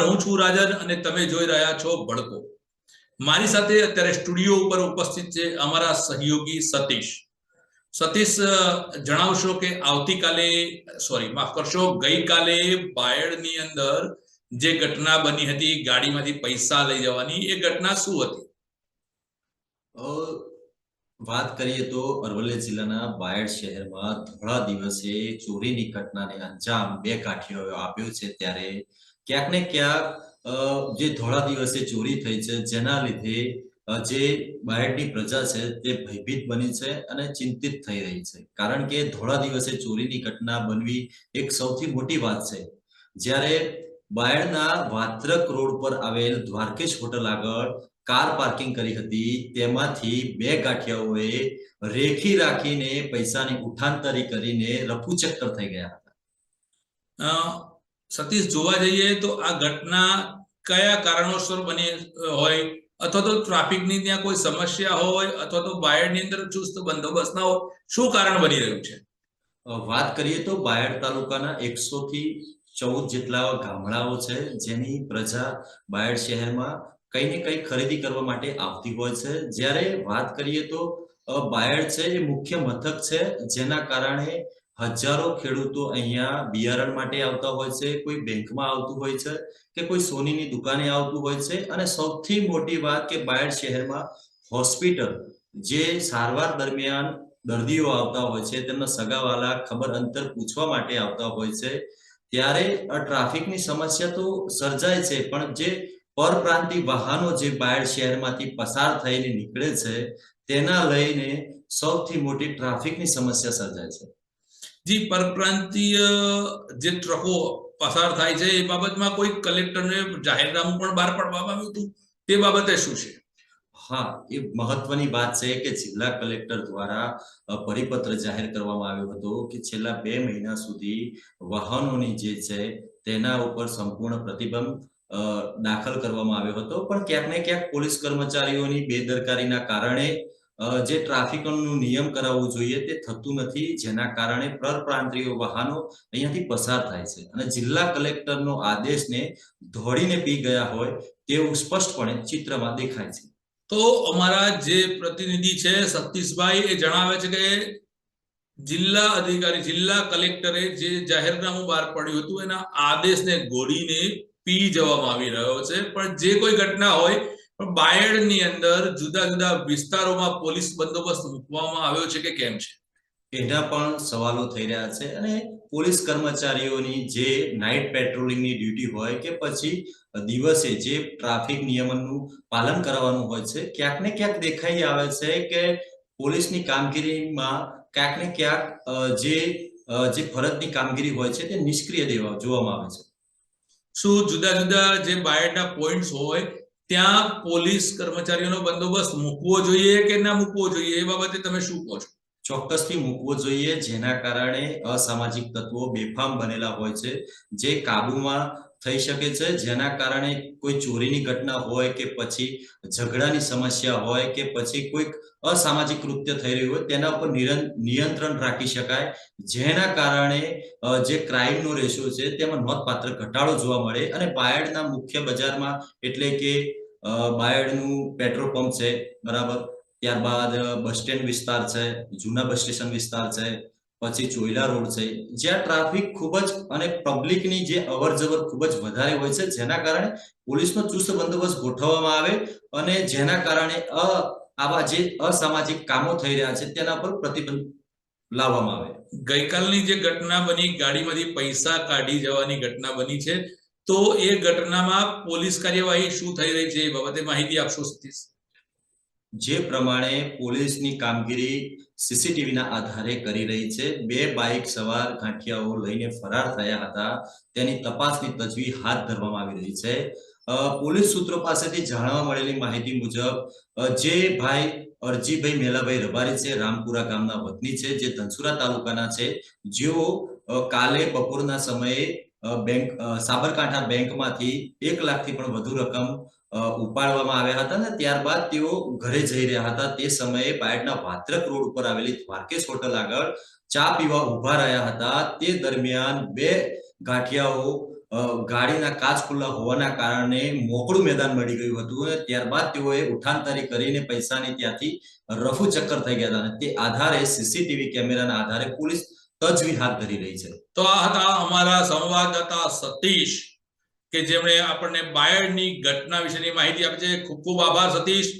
હું છું રાજન અને તમે જોઈ રહ્યા છો ભડકો. મારી સાથે અત્યારે સ્ટુડિયો ઉપર ઉપસ્થિત છે અમારા સહયોગી સતીશ. સતીશ જણાવશો કે આવતીકાલે, સોરી, માફ કરશો, ગઈકાલે બાયડની અંદર જે ઘટના બની હતી, ગાડીમાંથી પૈસા લઈ જવાની, એ ઘટના શું હતી? વાત કરીએ તો અરવલ્લી જિલ્લાના બાયડ શહેરમાં થોડા દિવસે ચોરીની ઘટનાને અંજામ બે કાઠીઓ આપ્યો છે. ત્યારે ક્યાંક ને ક્યાંક જે ધોળા દિવસે ચોરી થઈ છે, જેના લીધે જે બાયડની પ્રજા છે, તે ભયભીત બની છે અને ચિંતિત થઈ રહી છે. કારણ કે ધોળા દિવસે ચોરીની ઘટના બનવી એક સૌથી મોટી વાત છે. જ્યારે બાયડના વાત્રક રોડ પર આવેલ દ્વારકેશ હોટલ આગળ કાર પાર્કિંગ કરી હતી, તેમાંથી બે ગાંઠિયાઓએ રેખી રાખીને પૈસાની ઉઠાંતરી કરીને રફુચક્કર થઈ ગયા હતા. સતીશ જોવા જઈએ તો આ ઘટના કયા કારણોસર બની હોય? અથવા તો ટ્રાફિકની ત્યાં કોઈ સમસ્યા હોય, અથવા તો બાયડની અંદર ચુસ્ત બંદોબસ્ત ના હોય, શું કારણ બની રહ્યું છે? વાત કરીએ તો બાયડ તાલુકાના એકસો થી ચૌદ જેટલા ગામડાઓ છે, જેની પ્રજા બાયડ શહેરમાં કઈ ને કઈ ખરીદી કરવા માટે આવતી હોય છે. જ્યારે વાત કરીએ તો બાયડ છે એ મુખ્ય મથક છે, જેના કારણે હજારો ખેડૂતો અહીંયા બિયારણ માટે આવતા હોય છે, કોઈ બેંકમાં આવતું હોય છે કે કોઈ સોનીની દુકાને આવતું હોય છે. અને સૌથી મોટી વાત કે બાયડ શહેરમાં હોસ્પિટલ જે સારવાર દરમિયાન દર્દીઓ આવતા હોય છે, તેમના સગાવાલા ખબર અંતર પૂછવા માટે આવતા હોય છે, ત્યારે ટ્રાફિકની સમસ્યા તો સર્જાય છે, પણ જે પરપ્રાંતિ વાહનો જે બાયડ શહેરમાંથી પસાર થઈને નીકળે છે, તેના લઈને સૌથી મોટી ટ્રાફિકની સમસ્યા સર્જાય છે. જી, પરપ્રાંતીય જે ટ્રકો પસાર થાય છે, એ બાબતમાં કોઈ કલેક્ટરને જાહેરનામું પણ બહાર પાડવામાં આવ્યું હતું? તે બાબતે શું છે? હા, એ મહત્વની વાત છે કે જિલ્લા કલેક્ટર દ્વારા પરિપત્ર જાહેર કરવામાં આવ્યો હતો કે છેલ્લા બે મહિના સુધી વાહનોની જે છે, તેના ઉપર સંપૂર્ણ પ્રતિબંધ દાખલ કરવામાં આવ્યો હતો. પણ ક્યાંક ને ક્યાંક પોલીસ કર્મચારીઓની બેદરકારીના કારણે જે ટ્રાફિકનું નિયમ કરાવવું જોઈએ તે થતું નથી, જેના કારણે પરપ્રાંતીય વાહનો અહીંયાથી પસાર થાય છે. અને જિલ્લા કલેક્ટરનો આદેશને ધોળીને પી ગયા હોય તેવું સ્પષ્ટપણે ચિત્રમાં દેખાય છે. તો અમારા જે પ્રતિનિધિ છે સતીશભાઈ, એ જણાવે છે કે જિલ્લા અધિકારી, જિલ્લા કલેક્ટરે જે જાહેરનામું બહાર પડ્યું હતું, એના આદેશને ગોળીને પી જવામાં આવી રહ્યો છે. પણ જે કોઈ ઘટના હોય પણ બાયડની અંદર જુદા જુદા વિસ્તારોમાં પોલીસ બંદોબસ્ત મૂકવામાં આવ્યો છે કે કેમ છે? એના પણ સવાલો થઈ રહ્યા છે અને પોલીસ કર્મચારીઓની જે નાઇટ પેટ્રોલિંગની ડ્યુટી હોય કે પછી દિવસે જે ટ્રાફિક નિયમનનું પાલન કરવાનું હોય છે ક્યાંક ને ક્યાંક દેખાઈ આવે છે કે પોલીસની કામગીરીમાં ક્યાંક ને ક્યાંક જે જે ફરજની કામગીરી હોય છે તે નિષ્ક્રિય દેવા જોવામાં આવે છે. શું જુદા જુદા જે બાયડના પોઈન્ટ્સ હોય ત્યાં પોલીસ કર્મચારીઓનો બંદોબસ્ત મૂકવો જોઈએ કે ના મૂકવો જોઈએ એ બાબતે તમે શું કહો છો? ચોક્કસથી મૂકવો જોઈએ, જેના કારણે અસામાજિક તત્વો બેફામ બનેલા હોય છે, જે કાબુમાં થઈ શકે છે, જેના કારણે કોઈ ચોરીની ઘટના હોય કે પછી ઝઘડાની સમસ્યા હોય કે પછી કોઈક અસામાજિક કૃત્ય થઈ રહ્યું હોય, તેના ઉપર નિયંત્રણ રાખી શકાય, જેના કારણે જે ક્રાઇમનો રેશિયો છે, તેમાં નોંધપાત્ર ઘટાડો જોવા મળે અને પાયડના મુખ્ય બજારમાં એટલે કે બાયડનું પેટ્રોલ પંપ છે, બરાબર? ત્યારબાદ બસ સ્ટેન્ડ વિસ્તાર છે, જૂના બસ સ્ટેશન વિસ્તાર છે, પછી ચોઈલા રોડ છે. જ્યાં ટ્રાફિક ખૂબ જ અને પબ્લિકની જે અવર જવર ખૂબ જ વધારે હોય છે, જેના કારણે પોલીસનો ચુસ્ત બંદોબસ્ત ગોઠવવામાં આવે અને જેના કારણે, અ, આવા જે અસામાજિક કામો થઈ રહ્યા છે, તેના પર પ્રતિબંધ લાવવામાં આવે. ગઈકાલની જે ઘટના બની, ગાડીમાંથી પૈસા કાઢી જવાની ઘટના બની છે તો એ ઘટનામાં પોલીસ કાર્યવાહી શું થઈ રહી છે એ બાબતે માહિતી આપશો સતીશ. જે પ્રમાણે પોલીસની કામગીરી સીસીટીવીના આધારે કરી રહી છે. બે બાઇક સવાર ગાંઠિયાઓ લઈને ફરાર થયા હતા. તેની તપાસની તજવીજ હાથ ધરવામાં આવી રહી છે. પોલીસ સૂત્રો પાસેથી જાણવા મળેલી માહિતી મુજબ જે ભાઈ અરજીભાઈ મેલાભાઈ રબારી છે, રામપુરા ગામના વતની છે, જે ધનસુરા તાલુકાના છે. જેઓ કાલે બપોરના સમયે બેંક સાબરકાંઠા બેંકમાંથી એક લાખથી પણ વધુ રકમ ઉપાડવામાં આવ્યા હતા અને ત્યારબાદ તેઓ ઘરે જઈ રહ્યા હતા. તે સમયે બાયડના ભાદ્રક રોડ ઉપર આવેલી દ્વારકેશ હોટલ આગળ ચા પીવા ઊભા રહ્યા હતા. તે દરમિયાન બે ગાંઠિયાઓ ગાડીના કાચ ખુલ્લા હોવાના કારણે મોકળું મેદાન મળી ગયું હતું અને ત્યારબાદ તેઓએ ઉઠાંતરી કરીને પૈસાની ત્યાંથી રફુ ચક્કર થઈ ગયા હતા અને તે આધારે સીસીટીવી કેમેરાના આધારે પોલીસ તજવીજ હાથ ધરી રહી છે. તો આ હતા અમારા સંવાદદાતા સતીશ, કે જેમણે આપણને બાયડની ઘટના વિશેની માહિતી આપી છે. ખૂબ ખૂબ આભાર સતીશ.